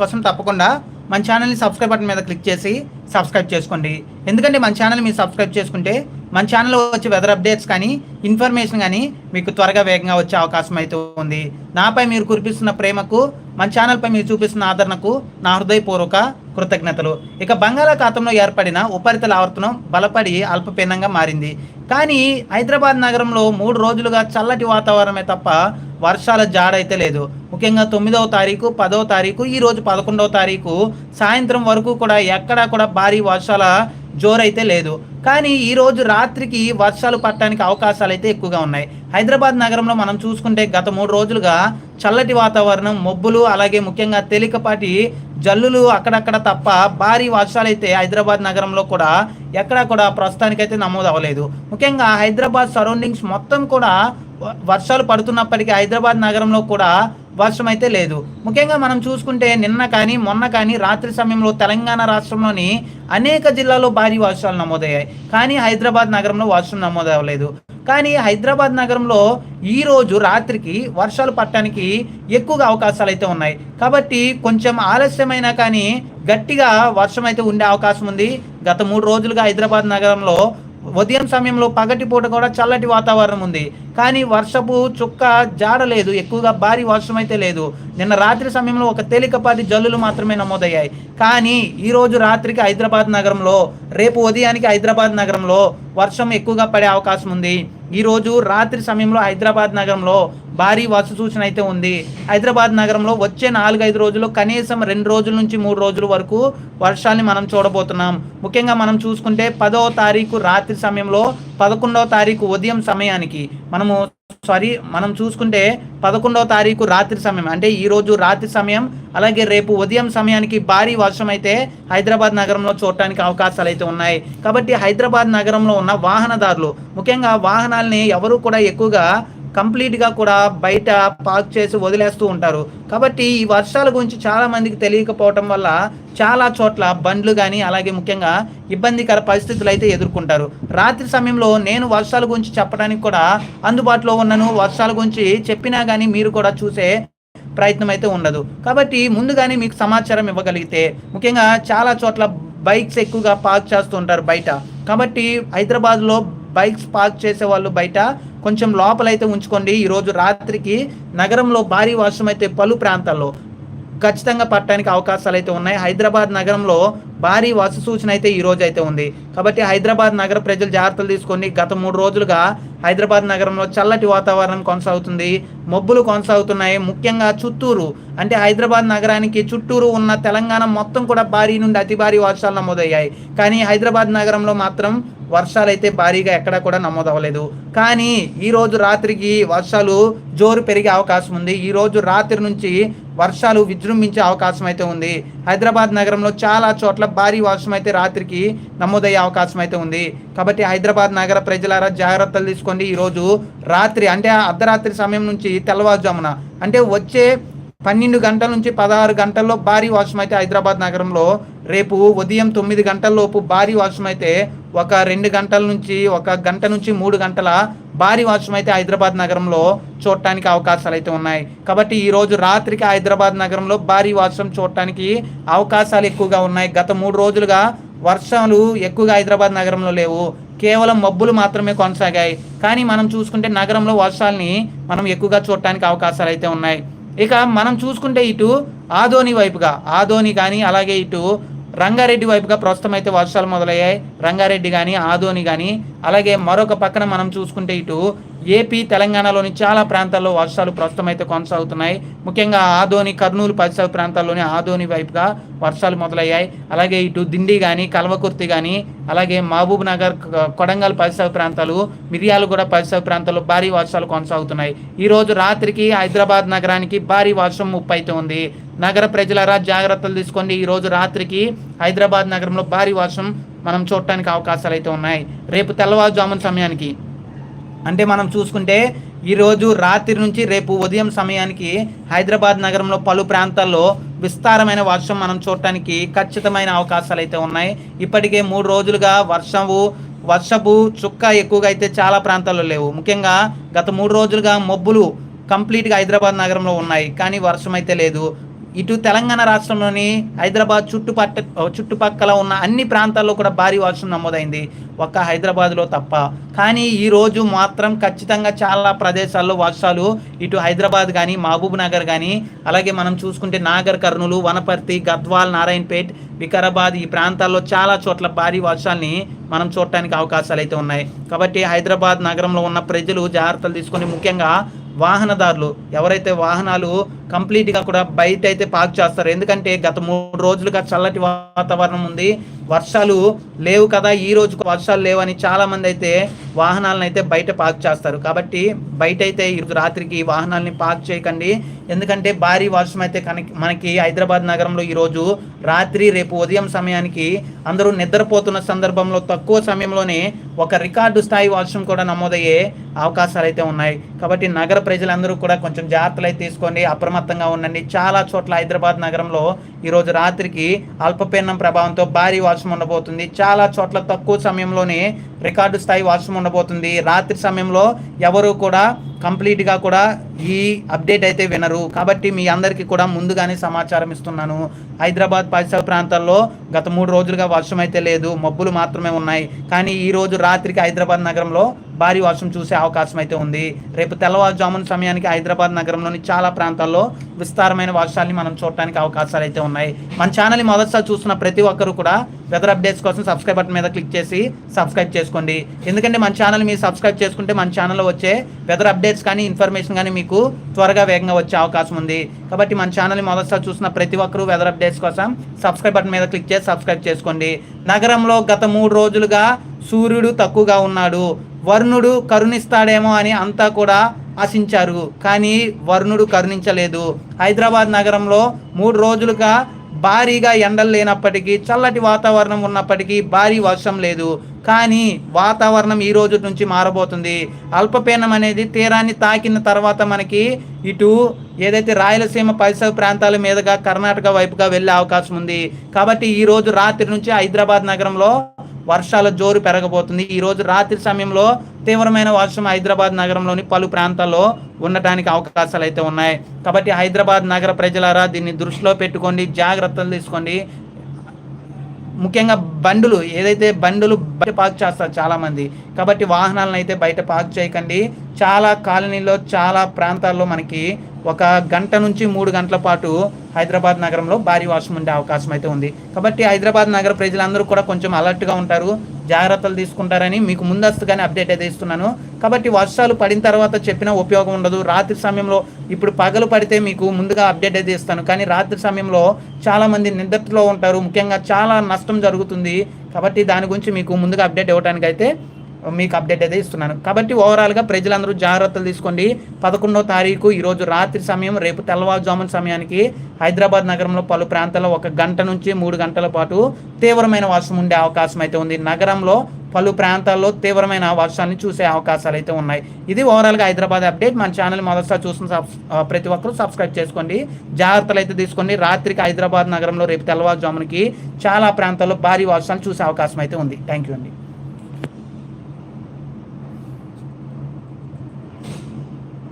కోసం తప్పకుండా మన ఛానల్ని సబ్స్క్రైబ్ బటన్ మీద క్లిక్ చేసి సబ్స్క్రైబ్ చేసుకోండి. ఎందుకంటే మన ఛానల్ మీరు సబ్స్క్రైబ్ చేసుకుంటే మన ఛానల్లో వచ్చే వెదర్ అప్డేట్స్ కానీ ఇన్ఫర్మేషన్ కానీ మీకు త్వరగా వేగంగా వచ్చే అవకాశం అయితే ఉంది. నాపై మీరు కురిపిస్తున్న ప్రేమకు మన ఛానల్పై మీరు చూపిస్తున్న ఆదరణకు నా హృదయపూర్వక కృతజ్ఞతలు. ఇక బంగాళాఖాతంలో ఏర్పడిన ఉపరితల ఆవర్తనం బలపడి అల్పపీనంగా మారింది. కానీ హైదరాబాద్ నగరంలో మూడు రోజులుగా చల్లటి వాతావరణమే తప్ప వర్షాల జాడైతే లేదు. ముఖ్యంగా తొమ్మిదవ తారీఖు పదవ తారీఖు ఈ రోజు పదకొండవ తారీఖు సాయంత్రం వరకు కూడా ఎక్కడా కూడా భారీ వర్షాల జోరైతే లేదు. కానీ ఈ రోజు రాత్రికి వర్షాలు పట్టడానికి అవకాశాలు అయితే ఎక్కువగా ఉన్నాయి. హైదరాబాద్ నగరంలో మనం చూసుకుంటే గత మూడు రోజులుగా చల్లటి వాతావరణం మబ్బులు అలాగే ముఖ్యంగా తేలికపాటి జల్లులు అక్కడక్కడ తప్ప భారీ వర్షాలు అయితే హైదరాబాద్ నగరంలో కూడా ఎక్కడా కూడా ప్రస్తుతానికైతే నమోదు అవ్వలేదు. ముఖ్యంగా హైదరాబాద్ సరౌండింగ్స్ మొత్తం కూడా వర్షాలు పడుతున్నప్పటికీ హైదరాబాద్ నగరంలో కూడా వర్షం అయితే లేదు. ముఖ్యంగా మనం చూసుకుంటే నిన్న కానీ మొన్న కానీ రాత్రి సమయంలో తెలంగాణ రాష్ట్రంలోని అనేక జిల్లాల్లో భారీ వర్షాలు నమోదయ్యాయి. కానీ హైదరాబాద్ నగరంలో వర్షం నమోదవ్వలేదు. కానీ హైదరాబాద్ నగరంలో ఈ రోజు రాత్రికి వర్షాలు పట్టడానికి ఎక్కువగా అవకాశాలు అయితే ఉన్నాయి. కాబట్టి కొంచెం ఆలస్యమైనా కానీ గట్టిగా వర్షం అయితే ఉండే అవకాశం ఉంది. గత మూడు రోజులుగా హైదరాబాద్ నగరంలో ఉదయం సమయంలో పగటి పూట కూడా చల్లటి వాతావరణం ఉంది. కానీ వర్షపు చుక్క జాడలేదు ఎక్కువగా భారీ వర్షం అయితే లేదు. నిన్న రాత్రి సమయంలో ఒక తేలికపాటి జల్లులు మాత్రమే నమోదయ్యాయి. కానీ ఈరోజు రాత్రికి హైదరాబాద్ నగరంలో రేపు ఉదయానికి హైదరాబాద్ నగరంలో వర్షం ఎక్కువగా పడే అవకాశం ఉంది. ఈ రోజు రాత్రి సమయంలో హైదరాబాద్ నగరంలో భారీ వర్ష సూచన అయితే ఉంది. హైదరాబాద్ నగరంలో వచ్చే నాలుగైదు రోజులు కనీసం రెండు రోజుల నుంచి మూడు రోజుల వరకు వర్షాన్ని మనం చూడబోతున్నాం. ముఖ్యంగా మనం చూసుకుంటే పదవ తారీఖు రాత్రి సమయంలో పదకొండవ తారీఖు ఉదయం సమయానికి మనము సారీ మనం చూసుకుంటే పదకొండవ తారీఖు రాత్రి సమయం అంటే ఈ రోజు రాత్రి సమయం అలాగే రేపు ఉదయం సమయానికి భారీ వర్షం అయితే హైదరాబాద్ నగరంలో చూడటానికి అవకాశాలు అయితే ఉన్నాయి. కాబట్టి హైదరాబాద్ నగరంలో ఉన్న వాహనదారులు ముఖ్యంగా వాహనాల్ని ఎవరు కూడా ఎక్కువగా కంప్లీట్గా కూడా బయట పార్క్ చేసి వదిలేస్తూ ఉంటారు. కాబట్టి ఈ వర్షాల గురించి చాలామందికి తెలియకపోవటం వల్ల చాలా చోట్ల బండ్లు కానీ అలాగే ముఖ్యంగా ఇబ్బందికర పరిస్థితులు అయితే ఎదుర్కొంటారు. రాత్రి సమయంలో నేను వర్షాల గురించి చెప్పడానికి కూడా అందుబాటులో ఉన్నాను. వర్షాల గురించి చెప్పినా కానీ మీరు కూడా చూసే ప్రయత్నం అయితే ఉండదు. కాబట్టి ముందుగానే మీకు సమాచారం ఇవ్వగలిగితే ముఖ్యంగా చాలా చోట్ల బైక్స్ ఎక్కువగా పార్క్ చేస్తూ ఉంటారు బయట. కాబట్టి హైదరాబాద్లో బైక్స్ పార్క్ చేసే వాళ్ళు బయట. కొంచెం లోపలైతే ఉంచుకోండి. ఈరోజు రాత్రికి నగరంలో భారీ వర్షం అయితే పలు ప్రాంతాల్లో ఖచ్చితంగా పట్టడానికి అవకాశాలు అయితే ఉన్నాయి. హైదరాబాద్ నగరంలో భారీ వర్ష సూచన అయితే ఈ రోజు అయితే ఉంది. కాబట్టి హైదరాబాద్ నగర ప్రజలు జాగ్రత్తలు తీసుకొని గత మూడు రోజులుగా హైదరాబాద్ నగరంలో చల్లటి వాతావరణం కొనసాగుతుంది. మబ్బులు కొనసాగుతున్నాయి. ముఖ్యంగా చుట్టూరు అంటే హైదరాబాద్ నగరానికి చుట్టూరు ఉన్న తెలంగాణ మొత్తం కూడా భారీ నుండి అతి భారీ వర్షాలు నమోదయ్యాయి. కానీ హైదరాబాద్ నగరంలో మాత్రం వర్షాలు అయితే భారీగా ఎక్కడా కూడా నమోదవ్వలేదు. కానీ ఈరోజు రాత్రికి వర్షాలు జోరు పెరిగే అవకాశం ఉంది. ఈ రోజు రాత్రి నుంచి వర్షాలు విజృంభించే అవకాశం అయితే ఉంది. హైదరాబాద్ నగరంలో చాలా చోట్ల భారీ వర్షం అయితే రాత్రికి నమోదయ్యే అవకాశం అయితే ఉంది. కాబట్టి హైదరాబాద్ నగర ప్రజలారా జాగ్రత్తలు తీసుకోండి. ఈరోజు రాత్రి అంటే అర్ధరాత్రి సమయం నుంచి తెల్లవారుజామున అంటే వచ్చే పన్నెండు గంటల నుంచి పదహారు గంటల్లో భారీ వర్షం అయితే హైదరాబాద్ నగరంలో రేపు ఉదయం తొమ్మిది గంటలలోపు భారీ వర్షం అయితే ఒక రెండు గంటల నుంచి ఒక గంట నుంచి మూడు గంటల భారీ వర్షం అయితే హైదరాబాద్ నగరంలో చూడటానికి అవకాశాలు అయితే ఉన్నాయి. కాబట్టి ఈరోజు రాత్రికి హైదరాబాద్ నగరంలో భారీ వర్షం చూడటానికి అవకాశాలు ఎక్కువగా ఉన్నాయి. గత మూడు రోజులుగా వర్షాలు ఎక్కువగా హైదరాబాద్ నగరంలో లేవు. కేవలం మబ్బులు మాత్రమే కొనసాగాయి. కానీ మనం చూసుకుంటే నగరంలో వర్షాలని మనం ఎక్కువగా చూడటానికి అవకాశాలు అయితే ఉన్నాయి. ఇక మనం చూసుకుంటే ఇటు ఆదోని వైపుగా ఆదోని కానీ అలాగే ఇటు రంగారెడ్డి వైపుగా ప్రస్తుతం అయితే వర్షాలు మొదలయ్యాయి. రంగారెడ్డి కానీ ఆదోని కానీ అలాగే మరొక పక్కన మనం చూసుకుంటే ఇటు ఏపీ తెలంగాణలోని చాలా ప్రాంతాల్లో వర్షాలు ప్రస్తుతం అయితే కొనసాగుతున్నాయి. ముఖ్యంగా ఆదోని కర్నూలు పరిసర ప్రాంతాల్లోని ఆదోని వైపుగా వర్షాలు మొదలయ్యాయి. అలాగే ఇటు దిండి కానీ కల్వకుర్తి కానీ అలాగే మహబూబ్ నగర్ కొడంగల్ పరిసర ప్రాంతాలు మిర్యాలగూడ పరిసర ప్రాంతాల్లో భారీ వర్షాలు కొనసాగుతున్నాయి. ఈరోజు రాత్రికి హైదరాబాద్ నగరానికి భారీ వర్షం ముప్పు అయితే ఉంది. నగర ప్రజలరా జాగ్రత్తలు తీసుకోండి. ఈరోజు రాత్రికి హైదరాబాద్ నగరంలో భారీ వర్షం మనం చూడటానికి అవకాశాలు అయితే ఉన్నాయి. రేపు తెల్లవారుజామున సమయానికి అంటే మనం చూసుకుంటే ఈరోజు రాత్రి నుంచి రేపు ఉదయం సమయానికి హైదరాబాద్ నగరంలో పలు ప్రాంతాల్లో విస్తారమైన వర్షం మనం చూడటానికి ఖచ్చితమైన అవకాశాలు అయితే ఉన్నాయి. ఇప్పటికే మూడు రోజులుగా వర్షము వర్షపు చుక్క ఎక్కువగా అయితే చాలా ప్రాంతాల్లో లేవు. ముఖ్యంగా గత మూడు రోజులుగా మబ్బులు కంప్లీట్గా హైదరాబాద్ నగరంలో ఉన్నాయి. కానీ వర్షం అయితే లేదు. ఇటు తెలంగాణ రాష్ట్రంలోని హైదరాబాద్ చుట్టుపట్ట చుట్టుపక్కల ఉన్న అన్ని ప్రాంతాల్లో కూడా భారీ వర్షం నమోదైంది. ఒక్క హైదరాబాద్లో తప్ప. కానీ ఈ రోజు మాత్రం ఖచ్చితంగా చాలా ప్రదేశాల్లో వర్షాలు ఇటు హైదరాబాద్ కానీ మహబూబ్ నగర్ కానీ అలాగే మనం చూసుకుంటే నాగర్ కర్నూలు వనపర్తి గద్వాల్ నారాయణపేట్ వికారాబాద్ ఈ ప్రాంతాల్లో చాలా చోట్ల భారీ వర్షాల్ని మనం చూడటానికి అవకాశాలు అయితే ఉన్నాయి. కాబట్టి హైదరాబాద్ నగరంలో ఉన్న ప్రజలు జాగ్రత్తలు తీసుకొని ముఖ్యంగా వాహనదారులు ఎవరైతే వాహనాలు కంప్లీట్గా కూడా బయట అయితే పార్క్ చేస్తారు. ఎందుకంటే గత మూడు రోజులుగా చల్లటి వాతావరణం ఉంది. వర్షాలు లేవు కదా ఈ రోజు వర్షాలు లేవని చాలా మంది అయితే వాహనాలను అయితే బయట పార్క్ చేస్తారు. కాబట్టి బయట అయితే ఈరోజు రాత్రికి వాహనాలని పార్క్ చేయకండి. ఎందుకంటే భారీ వర్షం అయితే కనుక మనకి హైదరాబాద్ నగరంలో ఈరోజు రాత్రి రేపు ఉదయం సమయానికి అందరూ నిద్రపోతున్న సందర్భంలో తక్కువ సమయంలోనే ఒక రికార్డు స్థాయి వర్షం కూడా నమోదయ్యే అవకాశాలు అయితే ఉన్నాయి. కాబట్టి నగర ప్రజలందరూ కూడా కొంచెం జాగ్రత్తలు అయితే తీసుకోండి వ్యాప్తంగా ఉండండి. చాలా చోట్ల హైదరాబాద్ నగరంలో ఈరోజు రాత్రికి అల్పపీడనం ప్రభావంతో భారీ వర్షం ఉండబోతుంది. చాలా చోట్ల తక్కువ సమయంలోనే రికార్డు స్థాయి వర్షం ఉండబోతుంది. రాత్రి సమయంలో ఎవరు కూడా కంప్లీట్గా కూడా ఈ అప్డేట్ అయితే వినరు. కాబట్టి మీ అందరికీ కూడా ముందుగానే సమాచారం ఇస్తున్నాను. హైదరాబాద్ పరిసర ప్రాంతాల్లో గత మూడు రోజులుగా వర్షం అయితే లేదు. మబ్బులు మాత్రమే ఉన్నాయి. కానీ ఈ రోజు రాత్రికి హైదరాబాద్ నగరంలో భారీ వర్షం చూసే అవకాశం అయితే ఉంది. రేపు తెల్లవారుజామున సమయానికి హైదరాబాద్ నగరంలోని చాలా ప్రాంతాల్లో విస్తారమైన వర్షాన్ని మనం చూడటానికి అవకాశాలు అయితే ఉన్నాయి. మన ఛానల్ని మొదటిసారి చూస్తున్న ప్రతి ఒక్కరు కూడా వెదర్ అప్డేట్స్ కోసం సబ్స్క్రైబ్ బటన్ మీద క్లిక్ చేసి సబ్స్క్రైబ్ చేసుకోండి. ఎందుకంటే మన ఛానల్ మీరు సబ్స్క్రైబ్ చేసుకుంటే మన ఛానల్లో వచ్చే వెదర్ అప్డేట్స్ కానీ ఇన్ఫర్మేషన్ కానీ మీకు త్వరగా వేగంగా వచ్చే అవకాశం ఉంది. కాబట్టి మన ఛానల్ని మొదటిసారి చూసిన ప్రతి ఒక్కరూ వెదర్ అప్డేట్స్ కోసం సబ్స్క్రైబ్ బటన్ మీద క్లిక్ చేసి సబ్స్క్రైబ్ చేసుకోండి. నగరంలో గత మూడు రోజులుగా సూర్యుడు తక్కువగా ఉన్నాడు. వరుణుడు కరుణిస్తాడేమో అని అంతా కూడా ఆశించారు. కానీ వరుణుడు కరుణించలేదు. హైదరాబాద్ నగరంలో మూడు రోజులుగా భారీగా ఎండలు లేనప్పటికీ చల్లటి వాతావరణం ఉన్నప్పటికీ భారీ వర్షం లేదు. కానీ వాతావరణం ఈ రోజు నుంచి మారబోతుంది. అల్పపీడనం అనేది తీరాన్ని తాకిన తర్వాత మనకి ఇటు ఏదైతే రాయలసీమ పరిసర ప్రాంతాల మీదుగా కర్ణాటక వైపుగా వెళ్ళే అవకాశం ఉంది. కాబట్టి ఈ రోజు రాత్రి నుంచి హైదరాబాద్ నగరంలో వర్షాల జోరు పెరగబోతుంది. ఈ రోజు రాత్రి సమయంలో తీవ్రమైన వర్షం హైదరాబాద్ నగరంలోని పలు ప్రాంతాల్లో ఉండటానికి అవకాశాలు అయితే ఉన్నాయి. కాబట్టి హైదరాబాద్ నగర ప్రజలారా దీన్ని దృష్టిలో పెట్టుకోండి జాగ్రత్తలు తీసుకోండి. ముఖ్యంగా బండులు ఏదైతే బండులు బయట పార్క్ చేస్తారు చాలామంది కాబట్టి వాహనాలను అయితే బయట పార్క్ చేయకండి. చాలా కాలనీలో చాలా ప్రాంతాల్లో మనకి ఒక గంట నుంచి మూడు గంటల పాటు హైదరాబాద్ నగరంలో భారీ వర్షం ఉండే అవకాశం అయితే ఉంది. కాబట్టి హైదరాబాద్ నగర ప్రజలందరూ కూడా కొంచెం అలర్ట్గా ఉంటారు. జాగ్రత్తలు తీసుకుంటారని మీకు ముందస్తుగానే అప్డేట్ అయితే ఇస్తున్నాను. కాబట్టి వర్షాలు పడిన తర్వాత చెప్పిన ఉపయోగం ఉండదు. రాత్రి సమయంలో ఇప్పుడు పగలు పడితే మీకు ముందుగా అప్డేట్ అయితే ఇస్తాను. కానీ రాత్రి సమయంలో చాలామంది నిద్రలో ఉంటారు. ముఖ్యంగా చాలా నష్టం జరుగుతుంది. కాబట్టి దాని గురించి మీకు ముందుగా అప్డేట్ ఇవ్వడానికి అయితే మీకు అప్డేట్ అయితే ఇస్తున్నాను. కాబట్టి ఓవరాల్గా ప్రజలందరూ జాగ్రత్తలు తీసుకోండి. పదకొండో తారీఖు ఈరోజు రాత్రి సమయం రేపు తెల్లవారుజామున సమయానికి హైదరాబాద్ నగరంలో పలు ప్రాంతాల్లో ఒక గంట నుంచి మూడు గంటల పాటు తీవ్రమైన వర్షం ఉండే అవకాశం అయితే ఉంది. నగరంలో పలు ప్రాంతాల్లో తీవ్రమైన వర్షాన్ని చూసే అవకాశాలు అయితే ఉన్నాయి. ఇది ఓవరాల్గా హైదరాబాద్ అప్డేట్ మన ఛానల్ మొదటిసారి చూసిన ప్రతి ఒక్కరూ సబ్స్క్రైబ్ చేసుకోండి. జాగ్రత్తలు అయితే తీసుకోండి. రాత్రికి హైదరాబాద్ నగరంలో రేపు తెల్లవారుజామునకి చాలా ప్రాంతాల్లో భారీ వర్షాలు చూసే అవకాశం అయితే ఉంది. థ్యాంక్ యూ అండి.